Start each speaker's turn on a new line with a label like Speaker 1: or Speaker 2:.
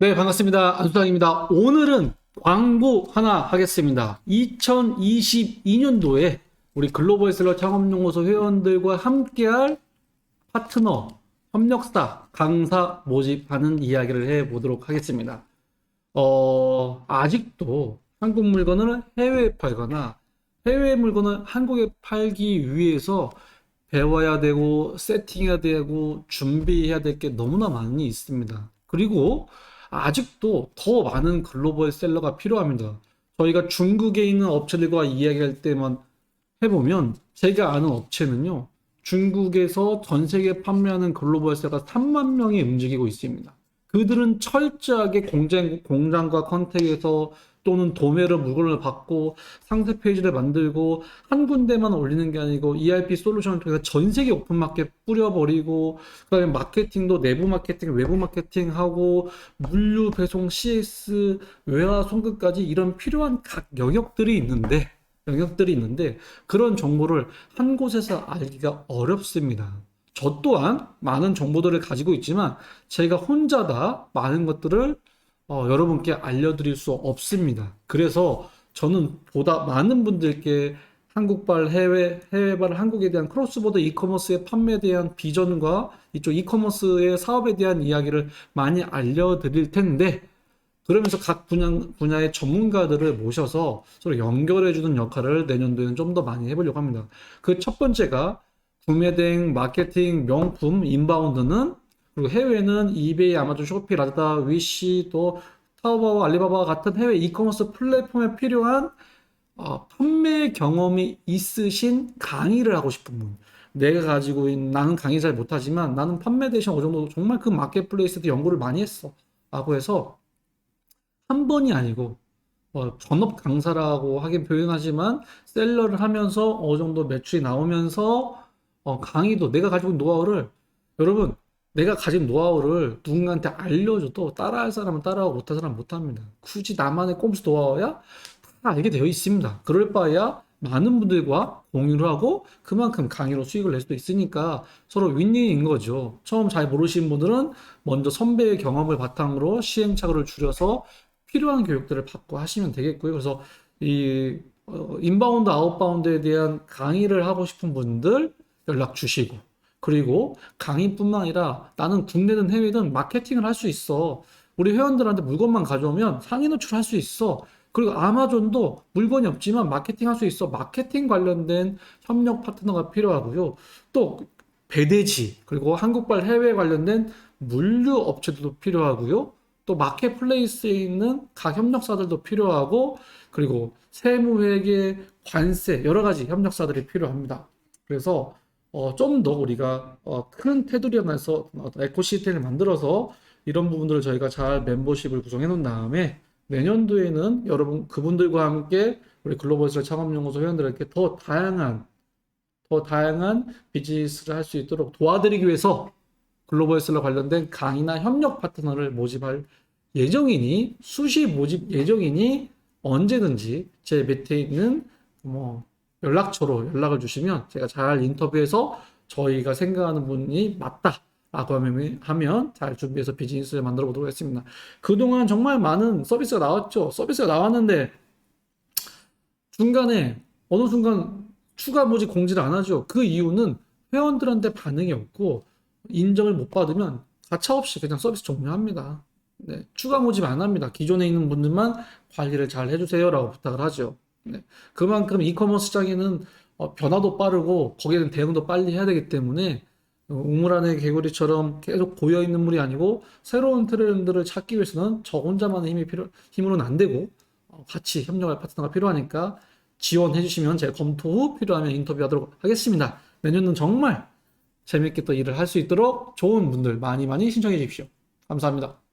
Speaker 1: 네, 반갑습니다. 안수장입니다. 오늘은 광고 하나 하겠습니다. 2022년도에 우리 글로벌 셀러 창업연구소 회원들과 함께할 파트너, 협력사, 강사 모집하는 이야기를 해보도록 하겠습니다. 어, 아직도 한국 물건을 해외에 팔거나 해외 물건을 한국에 팔기 위해서 배워야 되고 세팅해야 되고 준비해야 될 게 너무나 많이 있습니다. 그리고 아직도 더 많은 글로벌 셀러가 필요합니다. 저희가 중국에 있는 업체들과 이야기할 때만 해보면 제가 아는 업체는요. 중국에서 전 세계 판매하는 글로벌 셀러가 3만 명이 움직이고 있습니다. 그들은 철저하게 공장, 공장과 컨택에서 또는 도매로 물건을 받고 상세 페이지를 만들고 한 군데만 올리는 게 아니고 ERP 솔루션을 통해서 전 세계 오픈 마켓 뿌려버리고 그다음에 마케팅도 내부 마케팅, 외부 마케팅 하고 물류 배송, CS, 외화 송금까지 이런 필요한 각 영역들이 있는데 영역들이 있는데 그런 정보를 한 곳에서 알기가 어렵습니다. 저 또한 많은 정보들을 가지고 있지만 제가 혼자 다 많은 것들을 어, 여러분께 알려드릴 수 없습니다. 그래서 저는 보다 많은 분들께 한국발 해외, 해외발 한국에 대한 크로스보더 이커머스의 판매에 대한 비전과 이쪽 이커머스의 사업에 대한 이야기를 많이 알려드릴 텐데, 그러면서 각 분야, 분야의 전문가들을 모셔서 서로 연결해주는 역할을 내년도에는 좀 더 많이 해보려고 합니다. 그 첫 번째가 구매 대행, 마케팅, 명품, 인바운드는 그리고 해외는 이베이, 아마존, 쇼피, 라자다, 위시, 또 타오바오, 알리바바 같은 해외 이커머스 플랫폼에 필요한 어, 판매 경험이 있으신 강의를 하고 싶은 분. 내가 가지고 있는 나는 강의 잘 못하지만 나는 판매 대신 어느 정도 정말 그 마켓플레이스에서 연구를 많이 했어. 라고 해서 한 번이 아니고 어, 전업 강사라고 하긴 표현하지만 셀러를 하면서 어느 정도 매출이 나오면서 어, 강의도 내가 가지고 있는 노하우를 여러분 내가 가진 노하우를 누군가한테 알려줘도 따라할 사람은 따라하고 못할 사람은 못합니다. 굳이 나만의 꼼수 노하우야 다 알게 되어 있습니다. 그럴 바에야 많은 분들과 공유를 하고 그만큼 강의로 수익을 낼 수도 있으니까 서로 윈윈인 거죠. 처음 잘 모르시는 분들은 먼저 선배의 경험을 바탕으로 시행착오를 줄여서 필요한 교육들을 받고 하시면 되겠고요. 그래서 이 어, 인바운드, 아웃바운드에 대한 강의를 하고 싶은 분들 연락 주시고 그리고 강의뿐만 아니라 나는 국내든 해외든 마케팅을 할 수 있어. 우리 회원들한테 물건만 가져오면 상위 노출할 수 있어. 그리고 아마존도 물건이 없지만 마케팅 할 수 있어. 마케팅 관련된 협력 파트너가 필요하고요. 또 배대지 그리고 한국발 해외 관련된 물류 업체들도 필요하고요. 또 마켓플레이스에 있는 각 협력사들도 필요하고 그리고 세무회계, 관세 여러 가지 협력사들이 필요합니다. 그래서 어, 좀 더 우리가 어, 큰 테두리 안에서 에코시스템을 만들어서 이런 부분들을 저희가 잘 멤버십을 구성해 놓은 다음에 내년도에는 여러분 그분들과 함께 우리 글로벌스를 창업연구소 회원들에게 더 다양한 더 다양한 비즈니스를 할 수 있도록 도와드리기 위해서 글로벌 셀러 관련된 강의나 협력 파트너를 모집할 예정이니 수시 모집 예정이니 언제든지 제 밑에 있는 뭐 연락처로 연락을 주시면 제가 잘 인터뷰해서 저희가 생각하는 분이 맞다 라고 하면, 하면 잘 준비해서 비즈니스를 만들어 보도록 하겠습니다. 그동안 정말 많은 서비스가 나왔죠. 서비스가 나왔는데 중간에 어느 순간 추가 모집 공지를 안 하죠. 그 이유는 회원들한테 반응이 없고 인정을 못 받으면 가차없이 그냥 서비스 종료합니다. 네, 추가 모집 안 합니다. 기존에 있는 분들만 관리를 잘 해주세요라고 부탁을 하죠. 네, 그만큼 이커머스 장에는 어, 변화도 빠르고 거기에는 대응도 빨리 해야 되기 때문에 어, 우물 안의 개구리처럼 계속 고여 있는 물이 아니고 새로운 트렌드를 찾기 위해서는 저 혼자만의 힘이 필요 힘으로는 안 되고 어, 같이 협력할 파트너가 필요하니까 지원해 주시면 제가 검토 후 필요하면 인터뷰하도록 하겠습니다. 내년은 정말 재밌게 또 일을 할 수 있도록 좋은 분들 많이 많이 신청해 주십시오. 감사합니다.